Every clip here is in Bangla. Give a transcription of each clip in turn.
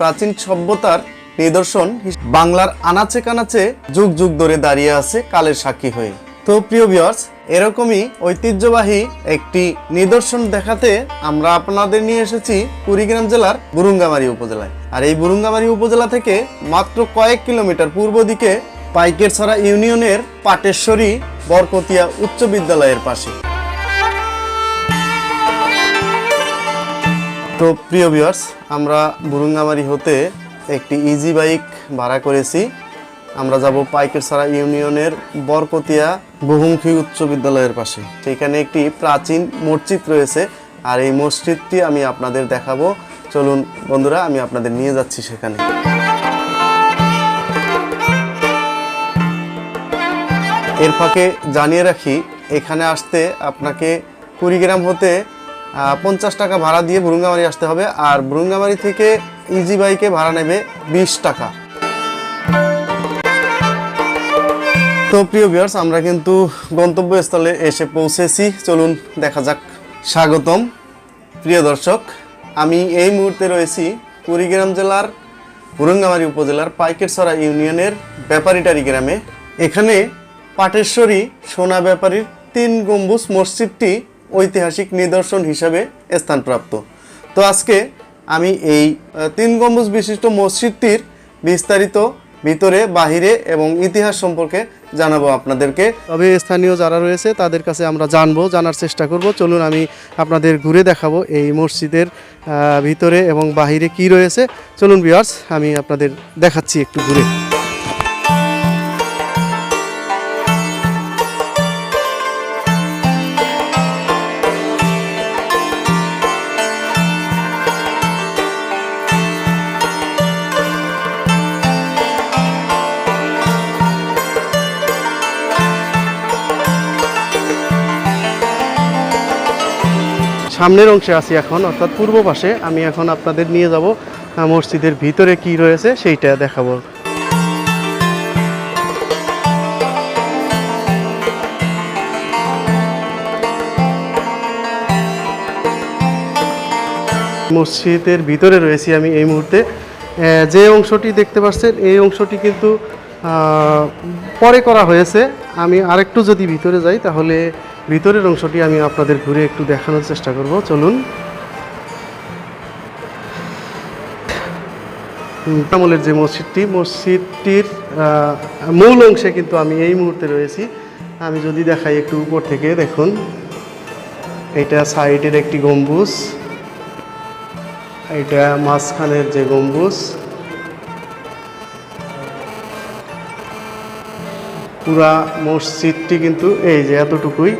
প্রাচীন সভ্যতার নিদর্শন বাংলার আনাচে কানাচে যুগ যুগ ধরে দাঁড়িয়ে আছে কালের সাক্ষী হয়ে। তো প্রিয় ভিউয়ার্স এরকমই ঐতিহ্যবাহী একটি নিদর্শন দেখাতে আমরা আপনাদের নিয়ে এসেছি কুড়িগ্রাম জেলার বুরুঙ্গামারী উপজেলায়। আর এই বুরুঙ্গামারী উপজেলা থেকে মাত্র কয়েক কিলোমিটার পূর্ব দিকে পাইকেরছড়া ইউনিয়নের পাটেশ্বরী বরকতিয়া উচ্চ বিদ্যালয়ের পাশে। তো প্রিয় ভিউয়ার্স আমরা বুরুঙ্গামারি হতে একটি ইজি বাইক ভাড়া করেছি। আমরা যাব পাইকেরসারা ইউনিয়নের বরকতিয়া বহুমুখী উচ্চ বিদ্যালয়ের পাশে। সেখানে একটি প্রাচীন মসজিদ রয়েছে আর এই মসজিদটি আমি আপনাদের দেখাবো। চলুন বন্ধুরা, আমি আপনাদের নিয়ে যাচ্ছি সেখানে। এর ফাঁকে জানিয়ে রাখি, এখানে আসতে আপনাকে কুড়িগ্রাম হতে পঞ্চাশ টাকা ভাড়া দিয়ে বুরুঙ্গামারি আসতে হবে, আর বুরুঙ্গামারি থেকে ইজি বাইকে ভাড়া নেবে বিশ টাকা। তো প্রিয় ভিউয়ার্স আমরা কিন্তু গন্তব্যস্থলে এসে পৌঁছেছি। চলুন দেখা যাক। স্বাগতম, প্রিয় দর্শক, আমি এই মুহূর্তে রয়েছি কুড়িগ্রাম জেলার বুরুঙ্গামারী উপজেলার পাইকেটসরা ইউনিয়নের ব্যাপারীটারি গ্রামে। এখানে পাটেশ্বরী সোনা ব্যাপারীর তিন গম্বুজ মসজিদটি ঐতিহাসিক নিদর্শন হিসাবে স্থানপ্রাপ্ত। তো আজকে আমি এই তিন গম্বুজ বিশিষ্ট মসজিদটির বিস্তারিত ভিতরে, বাহিরে এবং ইতিহাস সম্পর্কে জানাব আপনাদেরকে। তবে স্থানীয় যারা রয়েছে, তাদের কাছে আমরা জানব, জানার চেষ্টা করব। চলুন আমি আপনাদের ঘুরে দেখাবো এই মসজিদের ভিতরে এবং বাহিরে কি রয়েছে। চলুন বিয়ার্স আমি আপনাদের দেখাচ্ছি একটু ঘুরে। সামনের অংশে আছি এখন, অর্থাৎ পূর্ব পাশে। আমি এখন আপনাদের নিয়ে যাব মসজিদের ভিতরে কি রয়েছে সেইটা দেখাবো। মসজিদের ভিতরে রয়েছি আমি এই মুহূর্তে। যে অংশটি দেখতে পাচ্ছেন, এই অংশটি কিন্তু পরে করা হয়েছে। আমি আরেকটু যদি ভিতরে যাই, তাহলে ভিতরের অংশটি আমি আপনাদের ঘুরে একটু দেখানোর চেষ্টা করব। চলুন। আমলের যে মসজিদটি, মসজিদটির মূল অংশে কিন্তু আমি এই মুহূর্তে রয়েছি। আমি যদি দেখাই একটু উপর থেকে, দেখুন। এটা সাইডের একটি গম্বুজ। এটা মাঝখানের যে গম্বুজ। পুরা মসজিদটি কিন্তু এই যে এতটুকুই।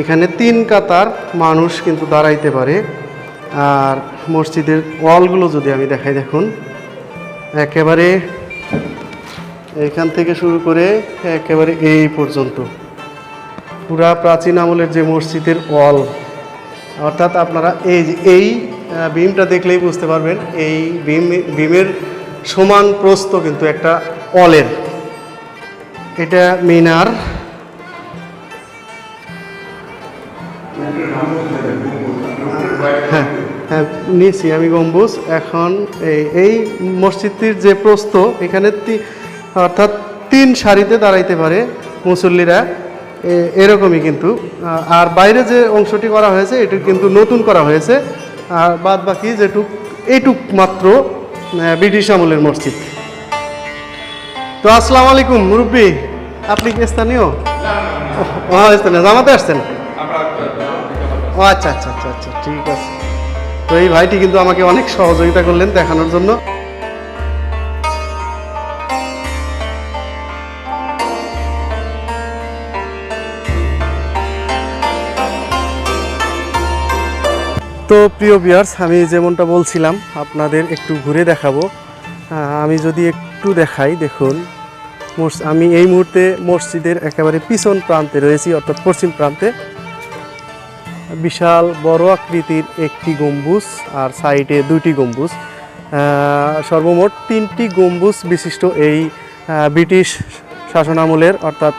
এখানে তিন কাতার মানুষ কিন্তু দাঁড়াইতে পারে। আর মসজিদের ওয়ালগুলো যদি আমি দেখাই দেখুন, একেবারে এখান থেকে শুরু করে একেবারে এই পর্যন্ত। পুরা প্রাচীন আমলের যে মসজিদের ওয়াল, অর্থাৎ আপনারা এই এই বিমটা দেখলেই বুঝতে পারবেন, এই বিম বিমের সমান প্রস্ত কিন্তু একটা অলের এটা মিনার হ্যাঁ হ্যাঁ নিয়েছি আমি গম্বুজ। এখন এই এই মসজিদটির যে প্রস্থ, এখানে অর্থাৎ তিন সারিতে দাঁড়াইতে পারে মুসল্লিরা। এরকমই কিন্তু। আর বাইরে যে অংশটি করা হয়েছে, এটি কিন্তু নতুন করা হয়েছে। আর বাদ বাকি যেটুক, এইটুক মাত্র ব্রিটিশ আমলের মসজিদ। তো আসসালামু আলাইকুম, মুরব্বী। আপনি কি স্থানীয়? স্থানীয় জামাতে আসছেন? ও আচ্ছা আচ্ছা আচ্ছা আচ্ছা ঠিক আছে। তো এই ভাইটি কিন্তু আমাকে অনেক সহযোগিতা করলেন দেখানোর জন্য। তো প্রিয় বিয়ার্স আমি যেমনটা বলছিলাম, আপনাদের একটু ঘুরে দেখাবো। আমি যদি একটু দেখাই, দেখুন আমি এই মুহূর্তে মসজিদের একেবারে পিছন প্রান্তে রয়েছি, অর্থাৎ পশ্চিম প্রান্তে। বিশাল বড় আকৃতির একটি গম্বুজ আর সাইডে দুইটি গম্বুজ। সর্বমোট তিনটি গম্বুজ বিশিষ্ট এই ব্রিটিশ শাসনামলের অর্থাৎ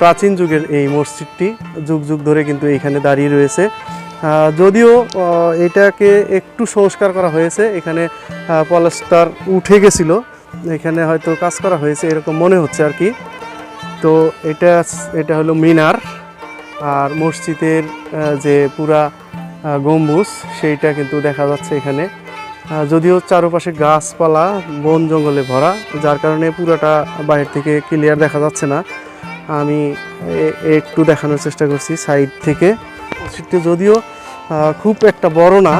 প্রাচীন যুগের এই মসজিদটি যুগ যুগ ধরে কিন্তু এইখানে দাঁড়িয়ে রয়েছে। যদিও এটাকে একটু সংস্কার করা হয়েছে, এখানে পলাস্টার উঠে গেছিল, এখানে হয়তো কাজ করা হয়েছে এরকম মনে হচ্ছে আর কি। তো এটা এটা হলো মিনার। আর মসজিদের যে পুরা গম্বুজ, সেইটা কিন্তু দেখা যাচ্ছে এখানে। যদিও চারপাশে গাছপালা, বন জঙ্গলে ভরা, যার কারণে পুরাটা বাইরে থেকে ক্লিয়ার দেখা যাচ্ছে না। আমি একটু দেখানোর চেষ্টা করছি সাইড থেকে। মসজিদটি যদিও খুব একটা বড় না।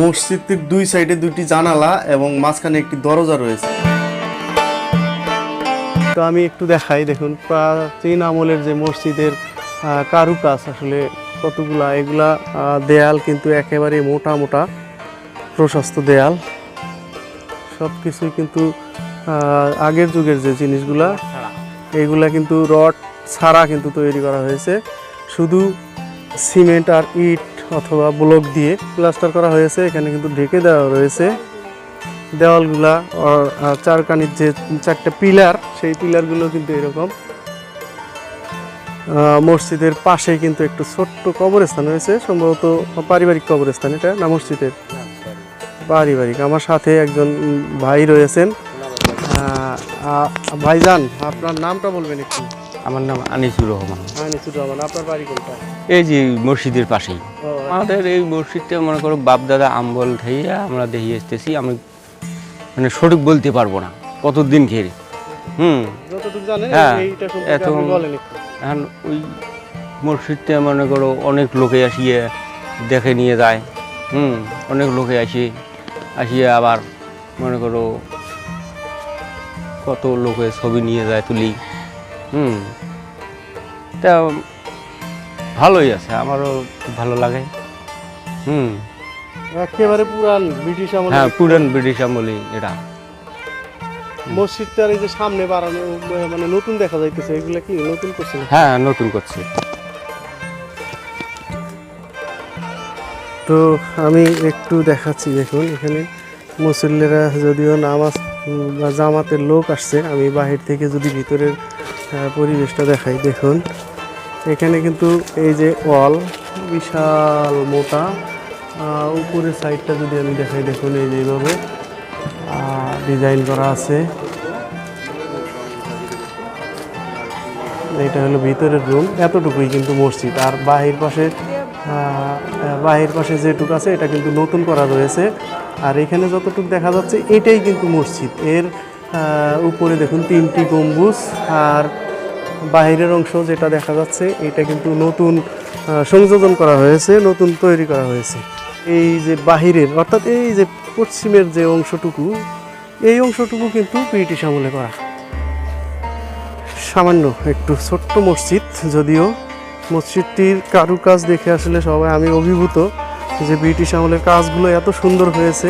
মসজিদটির দুই সাইডে দুইটি জানালা এবং মাঝখানে একটি দরজা রয়েছে। তো আমি একটু দেখাই, দেখুন, প্রাচীন আমলের যে মসজিদের কারুকাজ আসলে কতগুলা, এগুলা দেয়াল কিন্তু একেবারে মোটা মোটা প্রশস্ত দেয়াল। সব কিছুই কিন্তু আগের যুগের যে জিনিসগুলা, এগুলা কিন্তু রড ছাড়া কিন্তু তৈরি করা হয়েছে। শুধু সিমেন্ট আর ইট অথবা ব্লক দিয়ে প্লাস্টার করা হয়েছে, এখানে কিন্তু ঢেকে দেওয়া রয়েছে। দেওয়ালগুলা আর চারকানির যে চারটে পিলার সেই পিলারগুলো কিন্তু এরকম। মসজিদের পাশে কিন্তু একটু ছোট্ট কবরস্থান রয়েছে সম্ভবত পারিবারিক কবরস্থান এটা না মসজিদের? পারিবারিক। আমার সাথে একজন ভাই রয়েছেন। ভাইজান আপনার নামটা বলবেন একটু। আমার নাম আনিসুর রহমান। আনিসুর রহমান আপনার বাড়ি কোনটা? এই যে মসজিদের পাশেই। আমাদের এই মসজিদটা মনে করো বাপ দাদা আমবল থেকে আমরা দেখে এসতেছি আমি মানে সঠিক বলতে পারব না। কতদিন ঘেরে। হুম। হ্যাঁ, এখন- এখন ওই মসজিদটা মনে করো অনেক লোকে আসিয়ে দেখে নিয়ে যায়। হুম অনেক লোকে আসে আসিয়ে আবার মনে করো কত লোকে ছবি নিয়ে যায় তুলি। হুম তা ভালোই আছে আমারও ভালো লাগে। হুম। একেবারে পুরান ব্রিটিশ আমলে। হ্যাঁ পুরান ব্রিটিশ আমলি এটা। মসজিদটার এই যে সামনে বাড়ানো মানে নতুন দেখা যাইতেছে এগুলা কি নতুন করছে? হ্যাঁ নতুন করছে। তো আমি একটু দেখাচ্ছি দেখুন এখানে মুসল্লিরা যদিও নামাজ বা জামাতের লোক আসছে আমি বাহির থেকে যদি ভিতরের পরিবেশটা দেখাই দেখুন। এখানে কিন্তু এই যে ওয়াল বিশাল মোটা। উপরের সাইডটা যদি আমি দেখাই দেখুন, এই যেভাবে ডিজাইন করা আছে। এটা হলো ভিতরের রুম এতটুকুই কিন্তু মসজিদ। আর বাহির পাশে বাহির পাশে যেটুকু আছে, এটা কিন্তু নতুন করা রয়েছে। আর এখানে যতটুকু দেখা যাচ্ছে, এটাই কিন্তু মসজিদ। এর উপরে দেখুন, তিনটি গম্বুজ। আর বাহিরের অংশ যেটা দেখা যাচ্ছে, এটা কিন্তু নতুন সংযোজন করা হয়েছে, নতুন তৈরি করা হয়েছে। এই যে বাহিরের অর্থাৎ এই যে পশ্চিমের যে অংশটুকু এই অংশটুকু কিন্তু ব্রিটিশ আমলে করা। সামান্য একটু ছোট্ট মসজিদ যদিও মসজিদটির কারুকাজ দেখে আসলে সবাই আমি অভিভূত যে ব্রিটিশ আমলের কাজগুলো এত সুন্দর হয়েছে।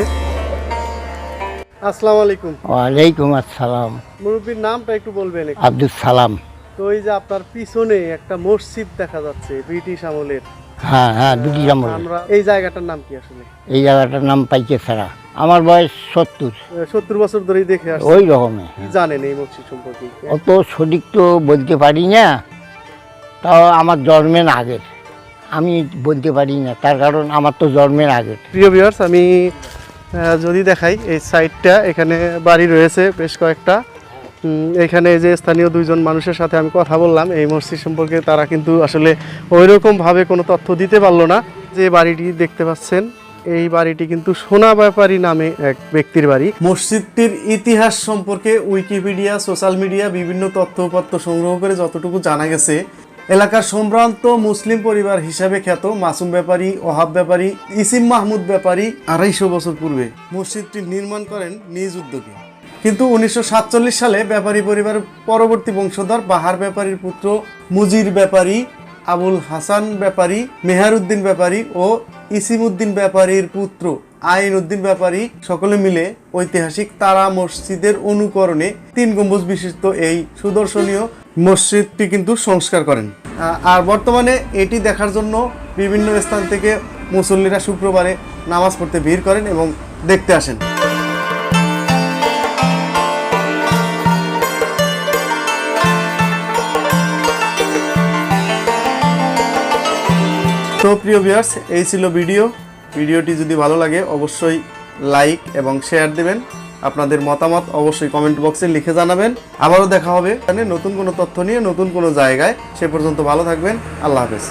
আসসালামু আলাইকুম। ওয়ালাইকুম আসসালাম। মুরব্বীর নামটা একটু বলবেন আব্দুল সালাম। তো এই যে আপনার পিছনে একটা মসজিদ দেখা যাচ্ছে ব্রিটিশ আমলের। হ্যাঁ হ্যাঁ দুটি আমল আমরা এই জায়গাটার নাম কি আসলে? এই জায়গাটার নাম পাইকে ছাড়া। আমার বয়স সত্তর। সত্তর বছর ধরেই দেখে ওই রকমের কি জানেন এই মসজিদ সম্পর্কে? অত সঠিক তো বলতে পারি না তাও আমার জন্মের আগের। আমি বলতে পারি না তার কারণ আমার তো জন্মের আগের। প্রিয় ভিউয়ার্স আমি যদি দেখাই এই সাইডটা এখানে বাড়ি রয়েছে বেশ কয়েকটা। এখানে যে স্থানীয় দুইজন মানুষের সাথে আমি কথা বললাম, এই মসজিদ সম্পর্কে তারা কিন্তু আসলে ওই ভাবে কোনো তথ্য দিতে পারল না। যে বাড়িটি দেখতে পাচ্ছেন, এই বাড়িটি কিন্তু সোনা ব্যাপারী নামে এক ব্যক্তির বাড়ি। মসজিদটির ইতিহাস সম্পর্কে উইকিপিডিয়া, সোশ্যাল মিডিয়া বিভিন্ন তথ্যপত্র সংগ্রহ করে যতটুকু জানা গেছে, এলাকার সম্ভ্রান্ত মুসলিম পরিবার হিসাবে খ্যাত মাসুম ব্যাপারী, ওহাব ব্যাপারী, ইসিম মাহমুদ ব্যাপারী আড়াইশো বছর পূর্বে মসজিদটি নির্মাণ করেন নিজ উদ্যোগে। কিন্তু উনিশশো সাতচল্লিশ সালে ব্যাপারী পরিবারের পরবর্তী বংশধর বাহার ব্যাপারীর পুত্র মুজির ব্যাপারী, আবুল হাসান ব্যাপারী, মেহারউদ্দিন ব্যাপারী ও ইসিমউদ্দিন ব্যাপারীর পুত্র আইন উদ্দিন ব্যাপারী সকলে মিলে ঐতিহাসিক তারা মসজিদের অনুকরণে তিন গম্বুজ বিশিষ্ট এই সুদর্শনীয় মসজিদটি কিন্তু সংস্কার করেন। আর বর্তমানে এটি দেখার জন্য বিভিন্ন স্থান থেকে মুসল্লিরা শুক্রবারে নামাজ পড়তে ভিড় করেন এবং দেখতে আসেন। তো প্রিয় ভিউয়ার্স, এই ছিল ভিডিও। ভিডিওটি যদি ভালো লাগে, অবশ্যই লাইক এবং শেয়ার দিবেন। আপনাদের মতামত অবশ্যই কমেন্ট বক্সে লিখে জানাবেন। আবারও দেখা হবে। নতুন কোনো তথ্য নিয়ে, নতুন কোনো জায়গায়। সে পর্যন্ত ভালো থাকবেন। আল্লাহ হাফেজ।